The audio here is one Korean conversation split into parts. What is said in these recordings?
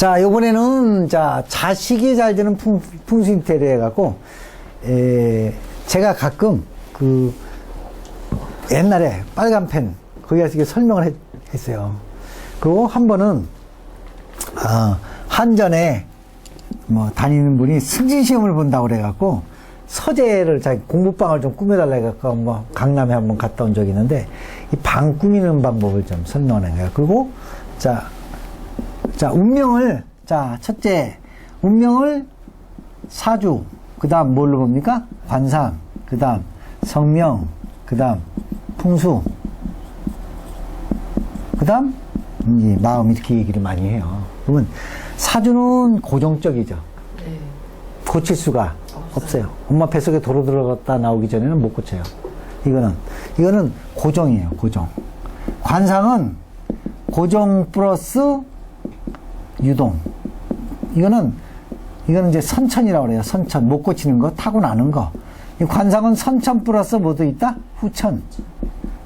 자, 요번에는, 자, 자식이 잘 되는 풍, 풍수 인테리어 해갖고, 에, 제가 가끔 그, 옛날에 빨간 펜, 거기 가서 설명을 했, 했어요. 그리고 한 번은, 아, 한전에, 뭐, 다니는 분이 승진 시험을 본다고 그래갖고, 서재를 자기 공부방을 좀 꾸며달라 해갖고, 뭐, 강남에 한번 갔다 온 적이 있는데, 이 방 꾸미는 방법을 좀 설명하는 거예요. 그리고, 자, 자, 운명을, 자, 첫째, 운명을 사주, 그 다음 뭘로 봅니까? 관상, 그 다음 성명, 그 다음 풍수, 그 다음 이제 마음 이렇게 얘기를 많이 해요. 그러면 사주는 고정적이죠. 네. 고칠 수가 없어요. 엄마 뱃속에 도로 들어갔다 나오기 전에는 못 고쳐요. 이거는, 이거는 고정이에요, 고정. 관상은 고정 플러스 유동. 이거는, 이거는 이제 선천이라고 그래요. 선천. 못 고치는 거, 타고나는 거. 이 관상은 선천 플러스 뭐도 있다? 후천.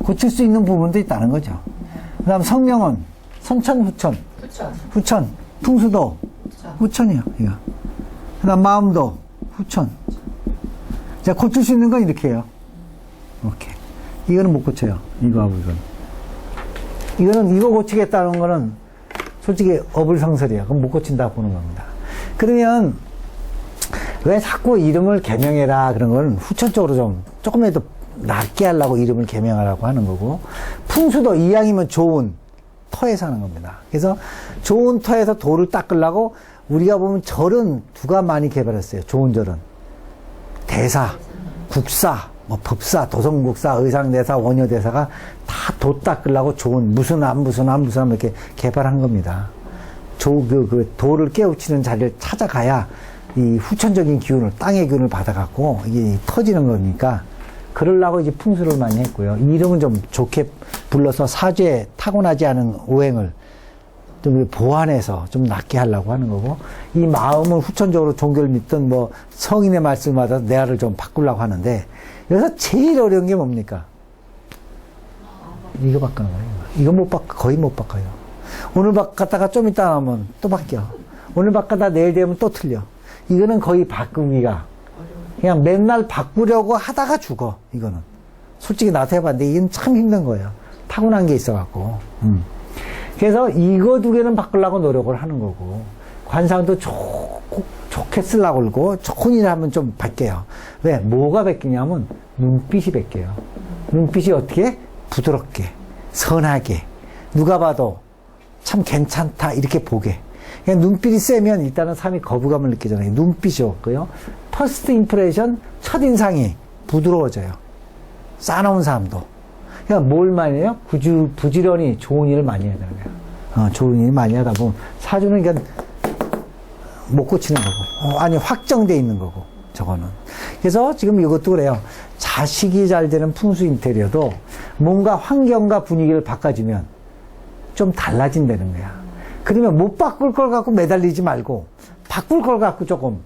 고칠 수 있는 부분도 있다는 거죠. 그 다음 성명은 선천, 후천. 그쵸. 후천. 풍수도 그쵸. 후천 이요, 이거. 그 다음 마음도 후천. 자, 고칠 수 있는 건 이렇게 해요. 이렇게. 이거는 못 고쳐요. 이거하고 이거는. 이거는 이거 고치겠다는 거는 솔직히 어불성설이에요. 그럼 못 고친다고 보는 겁니다. 그러면 왜 자꾸 이름을 개명해라 그런 건 후천적으로 좀 조금이라도 낫게 하려고 이름을 개명하라고 하는 거고 풍수도 이왕이면 좋은 터에서 하는 겁니다. 그래서 좋은 터에서 돌을 닦으려고 우리가 보면 절은 누가 많이 개발했어요. 좋은 절은. 대사, 국사, 뭐 법사, 도성국사, 의상대사, 원효대사가 다 도 닦으려고 좋은 무슨 암, 무슨 암, 무슨 암 이렇게 개발한 겁니다. 조, 그, 그 돌을 깨우치는 자리를 찾아가야 이 후천적인 기운을, 땅의 기운을 받아갖고 이게 터지는 거니까 그러려고 이제 풍수를 많이 했고요. 이 이름은 좀 좋게 불러서 사죄 타고나지 않은 오행을 좀 보완해서 좀 낫게 하려고 하는 거고 이 마음은 후천적으로 종교를 믿던 뭐 성인의 말씀을 받아서 내아를 좀 바꾸려고 하는데 여기서 제일 어려운 게 뭡니까? 이거 바꾸는 거예요. 이거 못 바꿔 거의 못 바꿔요. 오늘 바꿨다가 좀 이따 하면 또 바뀌어. 오늘 바꿨다 내일 되면 또 틀려. 이거는 거의 바꾸기가 그냥 맨날 바꾸려고 하다가 죽어. 이거는 솔직히 나도 해봤는데 이건 참 힘든 거예요. 타고난 게 있어갖고. 음. 그래서 이거 두 개는 바꾸려고 노력을 하는 거고 관상도 좋, 좋게 쓰려고 그러고 좋은 일 하면 좀 바뀌어요. 왜? 뭐가 바뀌냐면 눈빛이 바뀌어요. 눈빛이 어떻게? 부드럽게, 선하게, 누가 봐도 참 괜찮다 이렇게 보게. 그냥 눈빛이 세면 일단은 사람이 거부감을 느끼잖아요. 눈빛이 없고요. 퍼스트 임프레션, 첫인상이 부드러워져요. 싸놓은 사람도. 그러니까 뭘 많이 해요? 부지, 부지런히 좋은 일을 많이 해야 거예요. 어, 좋은 일 많이 하다 보면 사주는 그러니까 못 고치는 거고, 어, 아니, 확정돼 있는 거고, 저거는. 그래서 지금 이것도 그래요. 자식이 잘 되는 풍수 인테리어도 뭔가 환경과 분위기를 바꿔주면 좀 달라진다는 거야. 그러면 못 바꿀 걸 갖고 매달리지 말고, 바꿀 걸 갖고 조금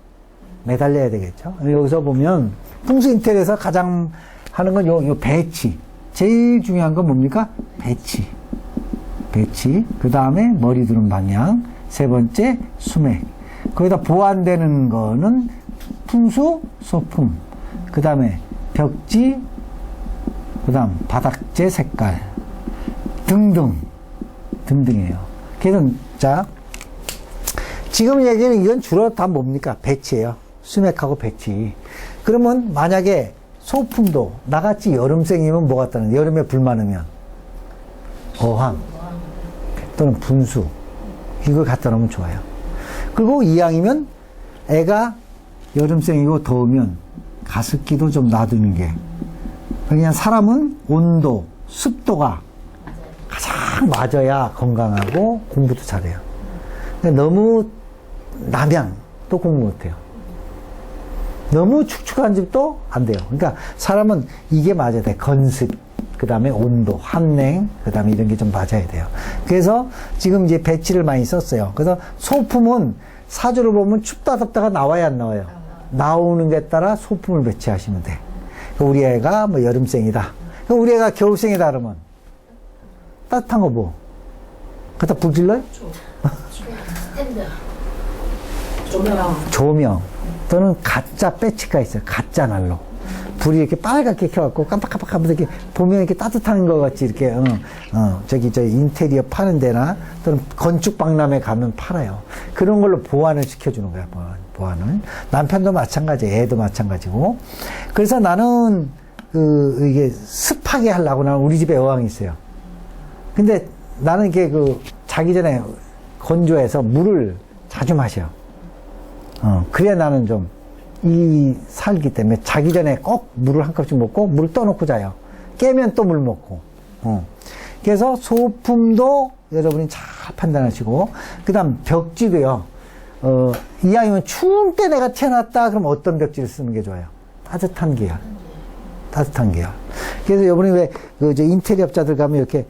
매달려야 되겠죠. 여기서 보면 풍수 인테리어에서 가장 하는 건 요, 요 배치. 제일 중요한 건 뭡니까? 배치. 배치. 그 다음에 머리 두는 방향. 세 번째, 수맥. 거기다 보완되는 거는 풍수, 소품. 그 다음에 벽지, 그 다음 바닥재 색깔. 등등. 등등이에요. 그래서, 자, 지금 얘기는 이건 주로 다 뭡니까? 배치예요. 수맥하고 배치. 그러면 만약에 소품도 나같이 여름생이면 뭐 같다는 여름에 불 많으면 어항 또는 분수 이걸 갖다 놓으면 좋아요. 그리고 이왕이면 애가 여름생이고 더우면 가습기도 좀 놔두는 게 그냥 사람은 온도, 습도가 가장 맞아야 건강하고 공부도 잘해요. 근데 너무 남양 또 공부 못해요. 너무 축축한 집도 안 돼요. 그러니까 사람은 이게 맞아야 돼. 건습, 그 다음에 온도, 함냉, 그 다음에 이런 게 좀 맞아야 돼요. 그래서 지금 이제 배치를 많이 썼어요. 그래서 소품은 사주를 보면 춥다 덥다가 나와야 안 나와요. 나오는 게 따라 소품을 배치하시면 돼. 우리 애가 뭐 여름생이다. 우리 애가 겨울생이다 그러면 따뜻한 거 뭐? 갖다 불 질러요? 스탠드. 조명. 조명 또는 가짜 배치가 있어요. 가짜 난로. 불이 이렇게 빨갛게 켜갖고 깜빡깜빡 하면서 이렇게 보면 이렇게 따뜻한 것 같이 이렇게 어, 어, 저기 저 인테리어 파는 데나 또는 건축 박람회 가면 팔아요. 그런 걸로 보완을 시켜주는 거야. 보완, 보완을. 남편도 마찬가지, 애도 마찬가지고. 그래서 나는 그 이게 습하게 하려고 나는 우리 집에 여왕이 있어요. 근데 나는 이게 그 자기 전에 건조해서 물을 자주 마셔. 어, 그래야 나는 좀, 이 살기 때문에 자기 전에 꼭 물을 한 컵씩 먹고 물 떠놓고 자요. 깨면 또 물 먹고. 어. 그래서 소품도 여러분이 잘 판단하시고, 그 다음 벽지도요. 어, 이왕이면 추운 때 내가 태어났다, 그럼 어떤 벽지를 쓰는 게 좋아요? 따뜻한 계열. 따뜻한 계열. 그래서 여러분이 왜, 그, 저 인테리어 업자들 가면 이렇게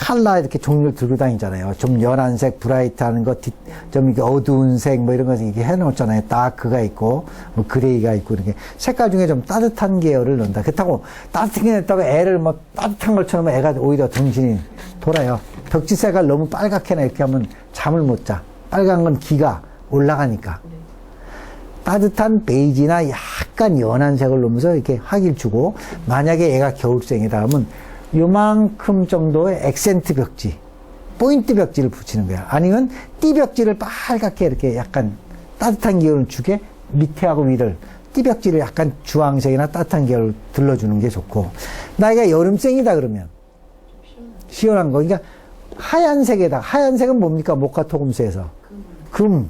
칼라 이렇게 종류를 들고 다니잖아요. 좀 연한 색, 브라이트 하는 거, 뒤- 좀 이게 어두운 색, 뭐 이런 거 이렇게 해놓잖아요. 다크가 있고, 뭐 그레이가 있고, 이렇게. 색깔 중에 좀 따뜻한 계열을 넣는다. 그렇다고 따뜻한 게 냈다고 애를 뭐 따뜻한 것처럼 애가 오히려 정신이 돌아요. 벽지 색깔 너무 빨갛게 나 이렇게 하면 잠을 못 자. 빨간 건 기가 올라가니까. 따뜻한 베이지나 약간 연한 색을 넣으면서 이렇게 확일 주고 만약에 얘가 겨울생이다 하면 요만큼 정도의 액센트 벽지 포인트 벽지를 붙이는 거야. 아니면 띠 벽지를 빨갛게 이렇게 약간 따뜻한 기운을 주게 밑에하고 위를 띠 벽지를 약간 주황색이나 따뜻한 계열을 들러주는 게 좋고. 나이가 여름생이다 그러면 시원한 거. 그러니까 하얀색에다 하얀색은 뭡니까? 목화토금수에서. 금.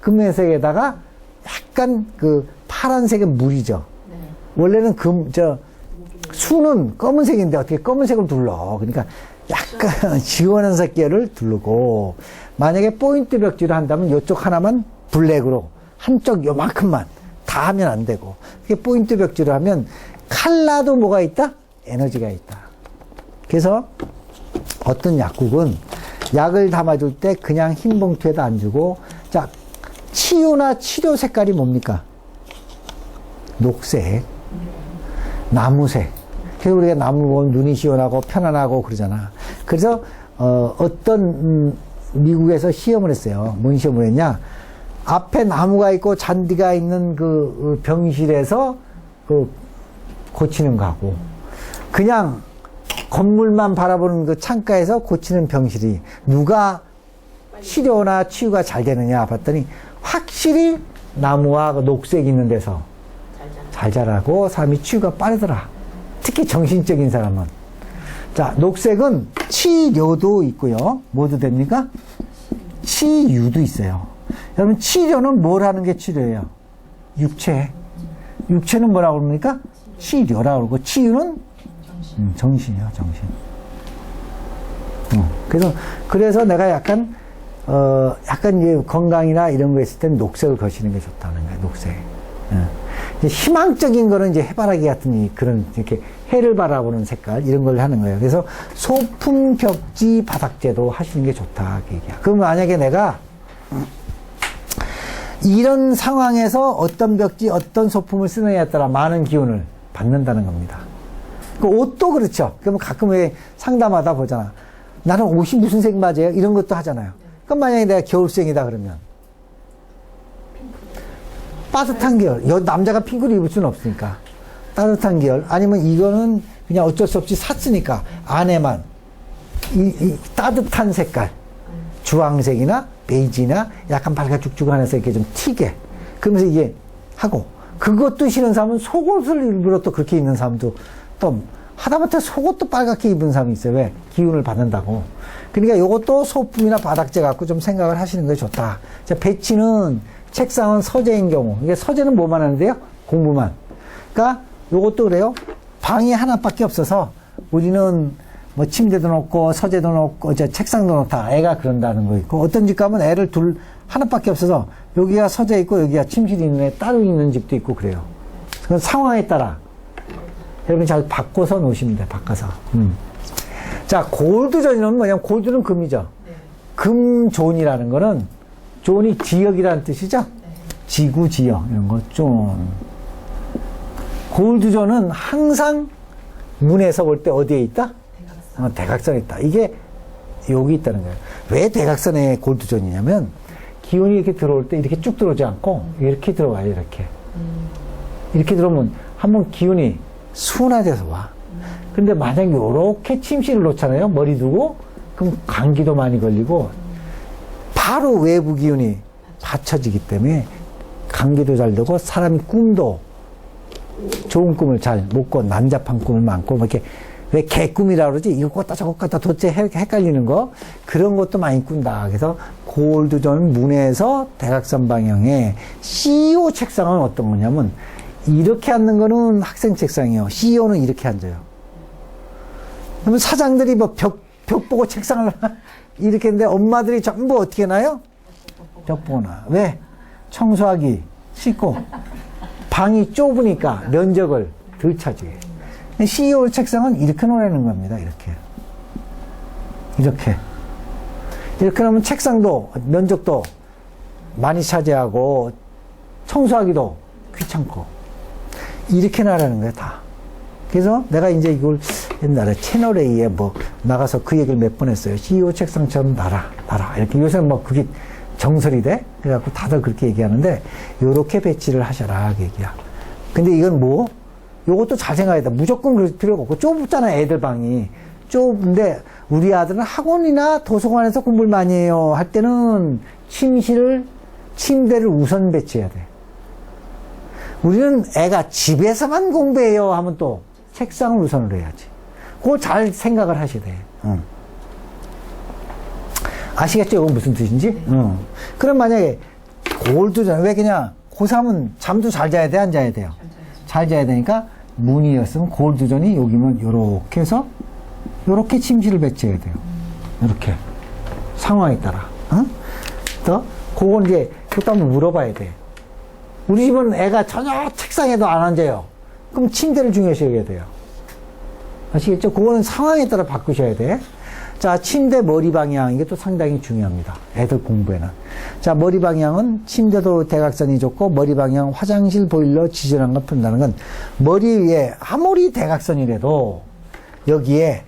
금회색에다가 약간 그 파란색의 물이죠. 네. 원래는 금, 저, 수는 검은색인데 어떻게 검은색을 둘러. 그러니까 약간 지원한 색계를 두르고, 만약에 포인트 벽지를 한다면 이쪽 하나만 블랙으로, 한쪽 요만큼만 다 하면 안 되고, 그게 포인트 벽지를 하면 칼라도 뭐가 있다? 에너지가 있다. 그래서 어떤 약국은 약을 담아줄 때 그냥 흰 봉투에다 안 주고, 자, 치유나 치료 색깔이 뭡니까? 녹색, 나무색. 그래서 우리가 나무 보면 눈이 시원하고 편안하고 그러잖아. 그래서 어, 어떤 음, 미국에서 시험을 했어요. 뭔 시험을 했냐? 앞에 나무가 있고 잔디가 있는 그 어, 병실에서 그 고치는 거하고 그냥 건물만 바라보는 그 창가에서 고치는 병실이 누가 치료나 치유가 잘 되느냐 봤더니 확실히 나무와 그 녹색 있는 데서. 잘 자라고 사람이 치유가 빠르더라. 특히 정신적인 사람은. 자, 녹색은 치료도 있고요. 뭐도 됩니까? 치유도 있어요. 여러분, 치료는 뭘 하는 게 치료예요? 육체. 육체는 뭐라고 그럽니까? 치료라고 그러고, 치유는 음, 정신이요, 정신. 어, 그래서, 그래서 내가 약간, 어, 약간 건강이나 이런 거 있을 땐 녹색을 거시는 게 좋다는 거예요, 녹색. 예. 희망적인 거는 이제 해바라기 같은 이 그런 이렇게 해를 바라보는 색깔 이런 걸 하는 거예요. 그래서 소품 벽지 바닥재도 하시는 게 좋다 그 얘기야. 그럼 만약에 내가 이런 상황에서 어떤 벽지 어떤 소품을 쓰느냐에 따라 많은 기운을 받는다는 겁니다. 그 옷도 그렇죠. 그러면 가끔 왜 상담하다 보잖아. 나는 옷이 무슨 색 맞아요? 이런 것도 하잖아요. 그럼 만약에 내가 겨울생이다 그러면 따뜻한 계열. 여, 남자가 핑크를 입을 수는 없으니까. 따뜻한 계열. 아니면 이거는 그냥 어쩔 수 없이 샀으니까 안에만 이, 이 따뜻한 색깔. 주황색이나 베이지나 약간 밝아죽죽하면서 이렇게 좀 튀게. 그러면서 이게 하고. 그것도 싫은 사람은 속옷을 일부러 또 그렇게 입는 사람도 또 하다못해 속옷도 빨갛게 입은 사람이 있어요. 왜? 기운을 받는다고. 그러니까 이것도 소품이나 바닥재 갖고 좀 생각을 하시는 게 좋다. 자, 배치는 책상은 서재인 경우. 이게 서재는 뭐만 하는데요? 공부만. 그러니까 요것도 그래요. 방이 하나밖에 없어서 우리는 뭐 침대도 놓고 서재도 놓고 저 책상도 놓다. 애가 그런다는 거 있고 어떤 집 가면 애를 둘 하나밖에 없어서 여기가 서재 있고 여기가 침실이 있는 애 따로 있는 집도 있고 그래요. 그 상황에 따라 여러분 잘 바꿔서 놓으시면 돼요. 바꿔서. 음. 자, 골드존이는 뭐냐면 골드는 금이죠. 네. 금존이라는 거는 존이 지역이라는 뜻이죠. 지구 지역 이런 거 존. 골드 존은 항상 문에서 볼 때 어디에 있다? 대각선. 어, 대각선에 있다. 이게 여기 있다는 거예요. 왜 대각선에 골드 존이냐면 기운이 이렇게 들어올 때 이렇게 쭉 들어오지 않고 이렇게 들어와요. 이렇게. 이렇게 들어오면 한번 기운이 순화돼서 와. 근데 만약에 이렇게 침실을 놓잖아요. 머리 두고 그럼 감기도 많이 걸리고 바로 외부 기운이 받쳐지기 때문에 감기도 잘 되고 사람이 꿈도 좋은 꿈을 잘 못 꿔 난잡한 꿈을 많고 뭐 이렇게 왜 개꿈이라 그러지? 이거 꿨다 저거 꿨다 도대체 헷- 헷갈리는 거? 그런 것도 많이 꾼다. 그래서 골드존 문에서 대각선 방향에 CEO 책상은 어떤 거냐면 이렇게 앉는 거는 학생 책상이요. CEO는 이렇게 앉아요. 그러면 사장들이 뭐 벽 벽 보고 책상을 이렇게 했는데 엄마들이 전부 어떻게 나요? 벽 보고 나. 왜? 청소하기 씻고 방이 좁으니까 면적을 덜 차지해. CEO 책상은 이렇게 놓으라는 겁니다. 이렇게. 이렇게. 이렇게 놓으면 책상도 면적도 많이 차지하고 청소하기도 귀찮고 이렇게 나라는 거야 다. 그래서 내가 이제 이걸 옛날에 채널 A에 뭐 나가서 그 얘기를 몇 번 했어요. CEO 책상처럼 나라, 나라. 이렇게 요새는 뭐 그게 정설이 돼? 그래갖고 다들 그렇게 얘기하는데 요렇게 배치를 하셔라. 그 얘기야. 근데 이건 뭐? 요것도 잘 생각해야 돼. 무조건 그럴 필요가 없고 좁잖아. 애들 방이. 좁은데 우리 아들은 학원이나 도서관에서 공부를 많이 해요. 할 때는 침실을, 침대를 우선 배치해야 돼. 우리는 애가 집에서만 공부해요 하면 또 책상을 우선으로 해야지. 그거 잘 생각을 하셔야 돼. 응. 아시겠죠? 이건 무슨 뜻인지? 응. 그럼 만약에 골드잖아. 왜 그냥 고3은 잠도 잘 자야 돼? 안 자야 돼요? 잘 자야 되니까 문이었으면 골드존이 여기면 요렇게 해서 요렇게 침실을 배치해야 돼요. 이렇게. 상황에 따라. 응? 또, 그건 이제, 그것도 한번 물어봐야 돼. 우리 집은 애가 전혀 책상에도 안 앉아요. 그럼 침대를 중요시 여겨야 돼요. 아시겠죠? 그거는 상황에 따라 바꾸셔야 돼. 자, 침대 머리 방향. 이게 또 상당히 중요합니다. 애들 공부에는. 자, 머리 방향은 침대도 대각선이 좋고, 머리 방향 화장실 보일러 지지난 걸 푼다는 건, 머리 위에 아무리 대각선이라도, 여기에,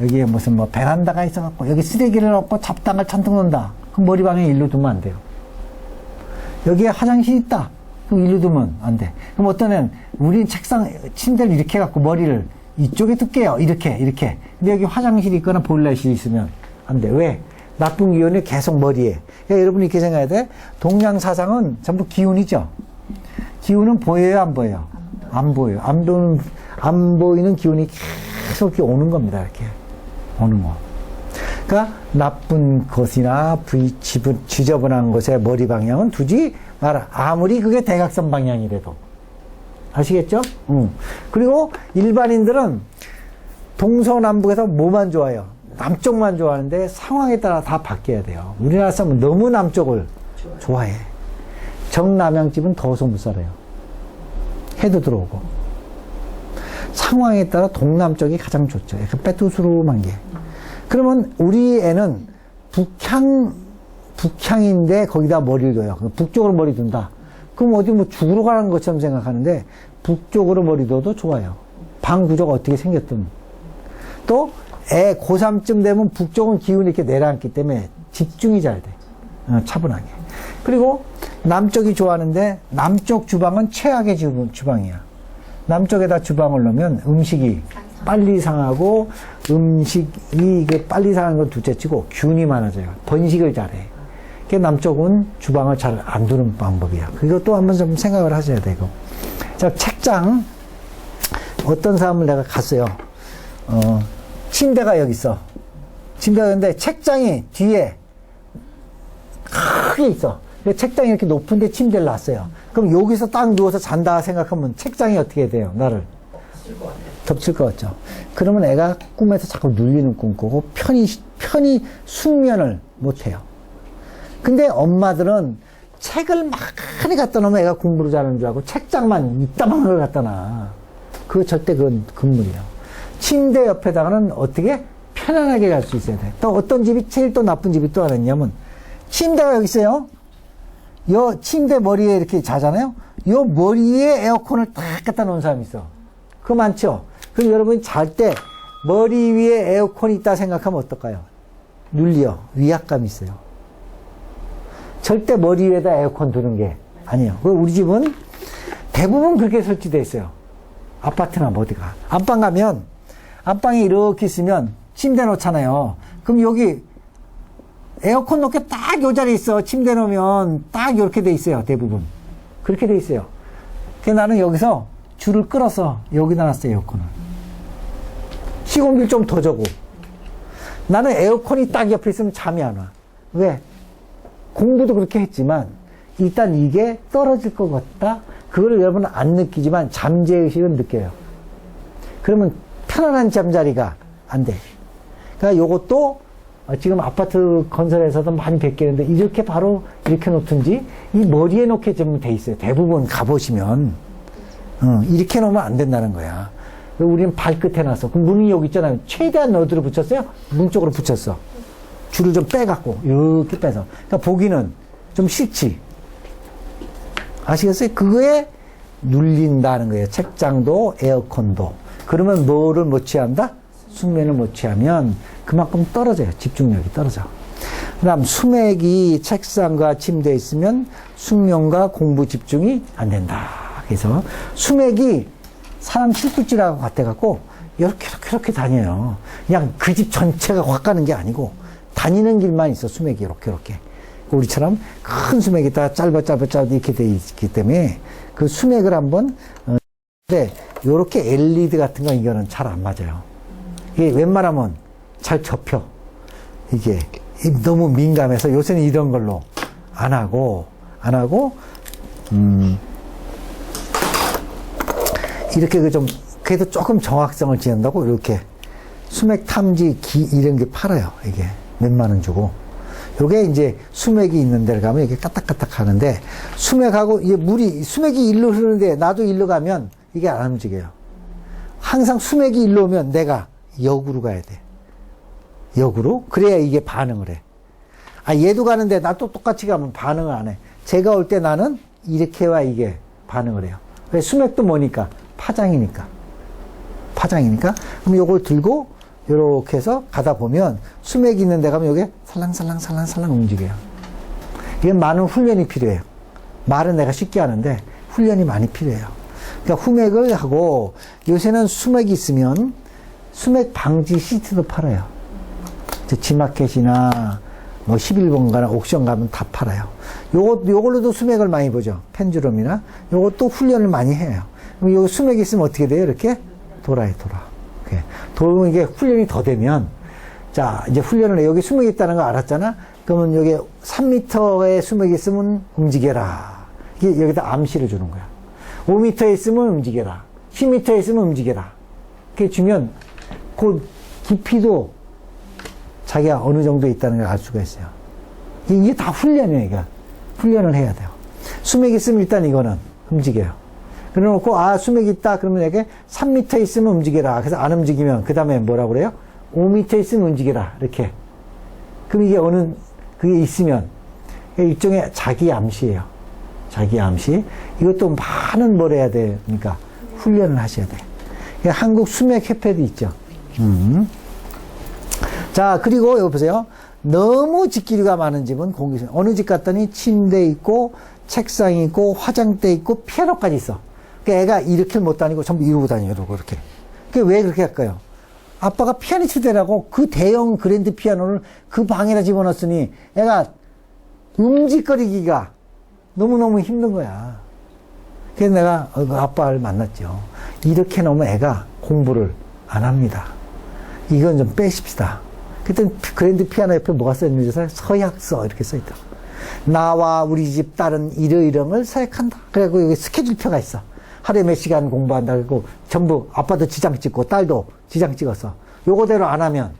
여기에 무슨 뭐 베란다가 있어갖고, 여기 쓰레기를 넣고 잡담을 잔뜩 놓는다. 그럼 머리 방향 일로 두면 안 돼요. 여기에 화장실 있다. 그럼 일로 두면 안 돼. 그럼 어떤 애는 우리 책상, 침대를 이렇게 해갖고 머리를 이쪽에 둘게요. 이렇게, 이렇게. 근데 여기 화장실이 있거나 보일러실이 있으면 안 돼. 왜? 나쁜 기운이 계속 머리에. 그러니까 여러분이 이렇게 생각해야 돼. 동양 사상은 전부 기운이죠. 기운은 보여요, 안 보여요? 안 보여요. 안 보이는, 안 보이는 기운이 계속 이렇게 오는 겁니다. 이렇게. 오는 거. 그러니까 나쁜 것이나 지저분한 것에 머리 방향은 두지 마라. 아무리 그게 대각선 방향이라도. 아시겠죠? 응. 그리고 일반인들은 동서남북에서 뭐만 좋아해요? 남쪽만 좋아하는데 상황에 따라 다 바뀌어야 돼요. 우리나라 사람은 너무 남쪽을 좋아해. 정남향집은 더워서 못 살아요. 해도 들어오고. 상황에 따라 동남쪽이 가장 좋죠. 약간 빼뚜스름한 게. 그러면 우리 애는 북향, 북향인데 거기다 머리를 둬요. 북쪽으로 머리 둔다. 그럼 어디 뭐 죽으러 가는 것처럼 생각하는데 북쪽으로 머리 둬도 좋아요. 방 구조가 어떻게 생겼든. 또 애 고3쯤 되면 북쪽은 기운이 이렇게 내려앉기 때문에 집중이 잘 돼. 어, 차분하게. 그리고 남쪽이 좋아하는데 남쪽 주방은 최악의 주- 주방이야. 남쪽에다 주방을 넣으면 음식이 빨리 상하고 음식이 그 빨리 상하는 건 둘째치고 균이 많아져요. 번식을 잘해. 그 남쪽은 주방을 잘 안 두는 방법이야. 그것도 한번 좀 생각을 하셔야 되고. 자, 책장. 어떤 사람을 내가 갔어요. 어, 침대가 여기 있어. 침대가 있는데 책장이 뒤에 크게 있어. 책장이 이렇게 높은데 침대를 놨어요. 그럼 여기서 딱 누워서 잔다 생각하면 책장이 어떻게 돼요? 나를. 덮칠 것 같죠. 그러면 애가 꿈에서 자꾸 눌리는 꿈 꾸고 편히, 편히 숙면을 못 해요. 근데 엄마들은 책을 많이 갖다 놓으면 애가 공부를 잘하는 줄 알고 책장만 이따만한 걸 갖다 놔. 그거 절대 그건 금물이에요. 침대 옆에다가는 어떻게 편안하게 갈수 있어야 돼. 또 어떤 집이 제일 또 나쁜 집이 또 하나 있냐면 침대가 여기 있어요. 요 침대 머리에 이렇게 자잖아요. 요 머리에 에어컨을 딱 갖다 놓은 사람이 있어. 그거 많죠? 그럼 여러분 잘 때 머리 위에 에어컨이 있다 생각하면 어떨까요? 눌려. 위압감이 있어요. 절대 머리 위에다 에어컨 두는 게 아니에요. 그 우리 집은 대부분 그렇게 설치되어 있어요. 아파트나 뭐 어디가. 안방 가면, 안방에 이렇게 있으면 침대 놓잖아요. 그럼 여기 에어컨 놓게 딱 요 자리에 있어. 침대 놓으면 딱 이렇게 돼 있어요. 대부분. 그렇게 돼 있어요. 그래서 나는 여기서 줄을 끌어서 여기다 놨어요. 에어컨을. 시공비를 좀 더 주고. 나는 에어컨이 딱 옆에 있으면 잠이 안 와. 왜? 공부도 그렇게 했지만 일단 이게 떨어질 것 같다. 그걸 여러분은 안 느끼지만 잠재의식은 느껴요. 그러면 편안한 잠자리가 안 돼. 그러니까 요것도 어, 지금 아파트 건설에서도 많이 베끼는데 이렇게 바로 이렇게 놓든지 이 머리에 놓게 좀 돼 있어요. 대부분 가보시면 어, 이렇게 놓으면 안 된다는 거야. 우리는 발끝에 놨어. 그럼 문이 여기 있잖아요. 최대한 어디로 붙였어요? 문 쪽으로 붙였어. 줄을 좀 빼갖고 이렇게 빼서. 그러니까 보기는 좀 싫지. 아시겠어요? 그거에 눌린다는 거예요. 책장도 에어컨도. 그러면 뭐를 못 취한다? 숙면을 못 취하면 그만큼 떨어져요. 집중력이 떨어져. 그 다음 수맥이 책상과 침대에 있으면 숙면과 공부 집중이 안 된다. 그래서 수맥이 사람 실끝질하고 같아갖고 이렇게 이렇게 이렇게 다녀요. 그냥 그 집 전체가 확 가는 게 아니고 다니는 길만 있어 수맥이 이렇게 이렇게. 우리처럼 큰 수맥이 다 짧아 짧아 짧아 이렇게 돼 있기 때문에 그 수맥을 한번 어, 근데 요렇게 LED 같은 거 이거는 잘 안 맞아요. 이게 웬만하면 잘 접혀. 이게 너무 민감해서 요새는 이런 걸로 안 하고 안 하고 음 이렇게 그 좀 그래도 조금 정확성을 지낸다고 이렇게 수맥 탐지 기 이런 게 팔아요. 이게 몇만 원 주고. 요게 이제 수맥이 있는 데를 가면 이게 까딱까딱 하는데 수맥하고 이게 물이 수맥이 일로 흐르는데 나도 일로 가면 이게 안 움직여요. 항상 수맥이 일로 오면 내가 역으로 가야 돼. 역으로? 그래야 이게 반응을 해. 아, 얘도 가는데 나 또 똑같이 가면 반응을 안 해. 제가 올 때 나는 이렇게 와 이게 반응을 해요. 왜 수맥도 뭐니까? 파장이니까. 파장이니까. 그럼 요걸 들고 요렇게 해서 가다 보면 수맥이 있는 데 가면 요게 살랑살랑 살랑살랑 움직여요. 이게 많은 훈련이 필요해요. 말은 내가 쉽게 하는데 훈련이 많이 필요해요. 그러니까 후맥을 하고 요새는 수맥이 있으면 수맥 방지 시트도 팔아요. 저 지마켓이나 뭐 11번가나 옥션 가면 다 팔아요. 요거, 요걸로도 수맥을 많이 보죠. 펜주럼이나. 요것도 훈련을 많이 해요. 그럼 요 수맥이 있으면 어떻게 돼요? 이렇게 돌아요, 돌아. 이게 훈련이 더 되면, 자, 이제 훈련을 해. 여기 수맥이 있다는 거 알았잖아? 그러면 여기 3m의 수맥이 있으면 움직여라. 이게 여기다 암시를 주는 거야. 5m에 있으면 움직여라. 10m에 있으면 움직여라. 이렇게 주면 그 깊이도 자기가 어느 정도 있다는 걸 알 수가 있어요. 이게 다 훈련이에요, 이거. 훈련을 해야 돼요. 수맥이 있으면 일단 이거는 움직여요. 그래 놓고, 아, 수맥이 있다. 그러면 이게 3m 있으면 움직여라. 그래서 안 움직이면, 그 다음에 뭐라고 그래요? 5m 있으면 움직여라. 이렇게. 그럼 이게 어느, 그게 있으면, 일종의 자기 암시예요. 자기 암시. 이것도 많은 뭘 해야 되니까 훈련을 하셔야 돼. 한국 수맥 협회도 있죠. 음. 자, 그리고 여기 보세요. 너무 집기류가 많은 집은 공기세. 어느 집 갔더니 침대 있고, 책상 있고, 화장대 있고, 피아노까지 있어. 그 애가 이렇게 못 다니고 전부 이러고 다녀요, 이러고, 이렇게. 그게 왜 그렇게 할까요? 아빠가 피아니스트 되라고 그 대형 그랜드 피아노를 그 방에다 집어넣었으니 애가 움직거리기가 너무너무 힘든 거야. 그래서 내가 어, 그 아빠를 만났죠. 이렇게 놓으면 애가 공부를 안 합니다. 이건 좀 빼십시다. 그때 그랜드 피아노 옆에 뭐가 써있는지? 서약서 이렇게 써있다. 나와 우리 집 딸은 이러이러을 서약한다. 그래갖고 여기 스케줄표가 있어. 하루에 몇 시간 공부한다. 그리고 전부 아빠도 지장 찍고 딸도 지장 찍었어. 요거대로 안 하면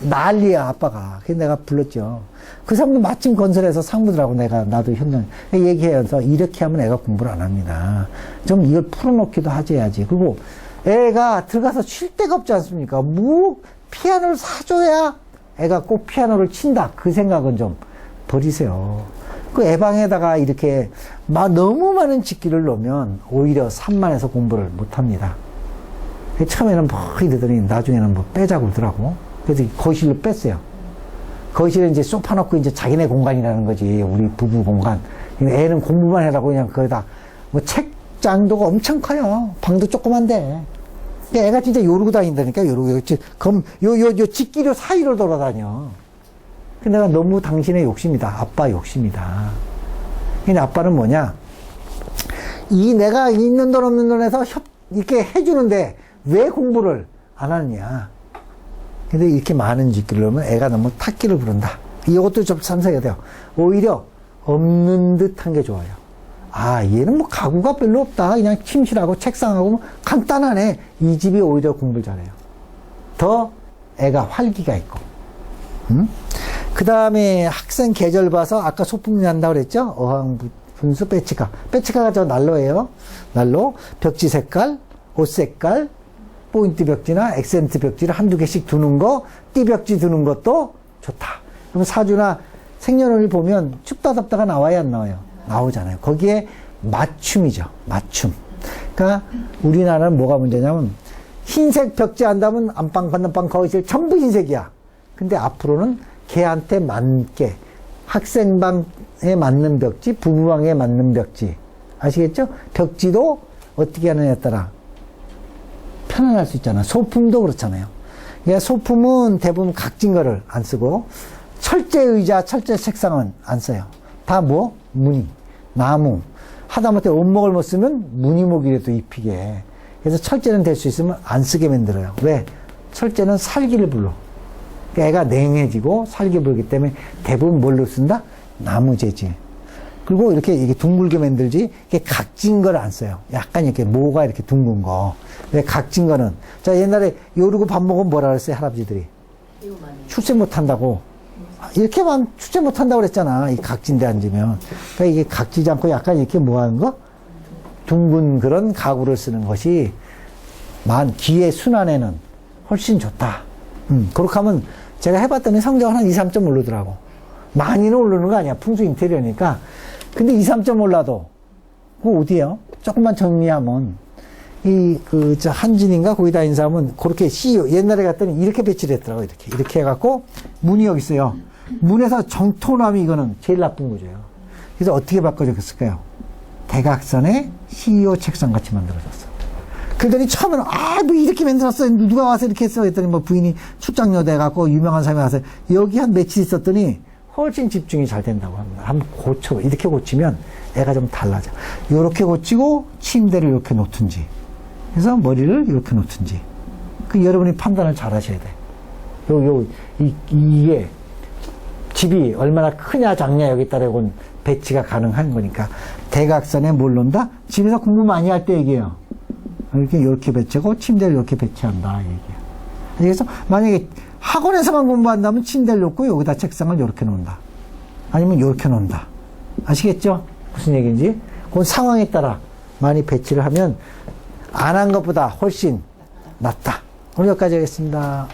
난리야 아빠가. 그래서 내가 불렀죠. 그 사람도 마침 건설해서 상무들하고 내가 나도 현장 얘기해서 이렇게 하면 애가 공부를 안 합니다. 좀 이걸 풀어놓기도 하줘야지. 그리고 애가 들어가서 쉴 데가 없지 않습니까? 뭐 피아노를 사줘야 애가 꼭 피아노를 친다. 그 생각은 좀 버리세요. 그 애방에다가 이렇게 막 너무 많은 직기를 놓으면 오히려 산만해서 공부를 못 합니다. 처음에는 뭐 이러더니 나중에는 뭐 빼자고 그러더라고. 그래서 거실로 뺐어요. 거실에 이제 소파 놓고 이제 자기네 공간이라는 거지. 우리 부부 공간. 애는 공부만 해라고 그냥 거기다 뭐 책장도가 엄청 커요. 방도 조그만데. 애가 진짜 요러고 다닌다니까, 요러고. 요, 검, 요, 요, 요 직기류 사이로 돌아다녀. 근데 내가 너무 당신의 욕심이다. 아빠 욕심이다. 근데 아빠는 뭐냐? 이 내가 있는 돈 없는 돈에서 협, 이렇게 해주는데 왜 공부를 안 하느냐. 근데 이렇게 많은 짓기를 하면 애가 너무 탁기를 부른다. 이것도 좀 참석해야 돼요. 오히려 없는 듯한 게 좋아요. 아, 얘는 뭐 가구가 별로 없다. 그냥 침실하고 책상하고 뭐 간단하네. 이 집이 오히려 공부를 잘해요. 더 애가 활기가 있고. 음? 그 다음에 학생 계절 봐서 아까 소풍이 난다고 그랬죠? 어항, 분수, 빼치카. 빼치카가 저 난로예요. 난로, 벽지 색깔, 옷 색깔, 포인트 벽지나 액센트 벽지를 한두 개씩 두는 거, 띠 벽지 두는 것도 좋다. 그럼 사주나 생년월일 보면 춥다 덥다가 나와야 안 나와요? 나오잖아요. 거기에 맞춤이죠. 맞춤. 그러니까 우리나라는 뭐가 문제냐면 흰색 벽지 한다면 안방, 건너방, 거실 전부 흰색이야. 근데 앞으로는 걔한테 맞게 학생방에 맞는 벽지, 부부방에 맞는 벽지. 아시겠죠? 벽지도 어떻게 하느냐에 따라 편안할 수 있잖아. 소품도 그렇잖아요. 그러니까 소품은 대부분 각진 거를 안 쓰고 철제 의자, 철제 책상은 안 써요. 다 뭐? 무늬, 나무. 하다못해 원목을 못 쓰면 무늬목이라도 입히게. 그래서 철제는 될 수 있으면 안 쓰게 만들어요. 왜? 철제는 살기를 불러. 애가 냉해지고 살기 불기 때문에 대부분 뭘로 쓴다? 나무 재질. 그리고 이렇게 이게 둥글게 만들지, 이게 각진 거를 안 써요. 약간 이렇게 모가 이렇게 둥근 거. 왜 각진 거는. 자, 옛날에 요르고 밥 먹으면 뭐라 그랬어요, 할아버지들이. 출세 못 한다고. 이렇게만 출세 못 한다고 그랬잖아. 이 각진데 앉으면. 그러니까 이게 각지지 않고 약간 이렇게 뭐 하는 거? 둥근 그런 가구를 쓰는 것이 만, 기의 순환에는 훨씬 좋다. 음, 그렇게 하면 제가 해봤더니 성적은 한 2, 3점 오르더라고. 많이는 오르는 거 아니야. 풍수 인테리어니까. 근데 2, 3점 올라도, 그거 어디에요? 조금만 정리하면, 이, 그, 저, 한진인가? 거기 다닌 사람은 그렇게 CEO, 옛날에 갔더니 이렇게 배치를 했더라고. 이렇게. 이렇게 해갖고, 문이 여기 있어요. 문에서 정토남이 이거는 제일 나쁜 거죠. 그래서 어떻게 바꿔줬을까요? 대각선에 CEO 책상 같이 만들어졌어. 그러더니 처음에는 아 뭐 이렇게 만들었어 누가 와서 이렇게 했어 했더니 뭐 부인이 출장료 돼갖고 유명한 사람이 와서 여기 한 며칠 있었더니 훨씬 집중이 잘 된다고 합니다. 한번 고쳐 이렇게 고치면 애가 좀 달라져. 이렇게 고치고 침대를 이렇게 놓든지 그래서 머리를 이렇게 놓든지 그 여러분이 판단을 잘 하셔야 돼. 요 요 이, 이게 집이 얼마나 크냐 작냐 여기 따라곤 배치가 가능한 거니까 대각선에 뭘 놓는다? 집에서 공부 많이 할 때 얘기해요. 이렇게 이렇게 배치하고 침대를 이렇게 배치한다 얘기야. 그래서 만약에 학원에서만 공부한다면 침대를 놓고 여기다 책상을 이렇게 놓는다. 아니면 이렇게 놓는다. 아시겠죠? 무슨 얘기인지? 그 상황에 따라 많이 배치를 하면 안 한 것보다 훨씬 낫다. 오늘 여기까지 하겠습니다.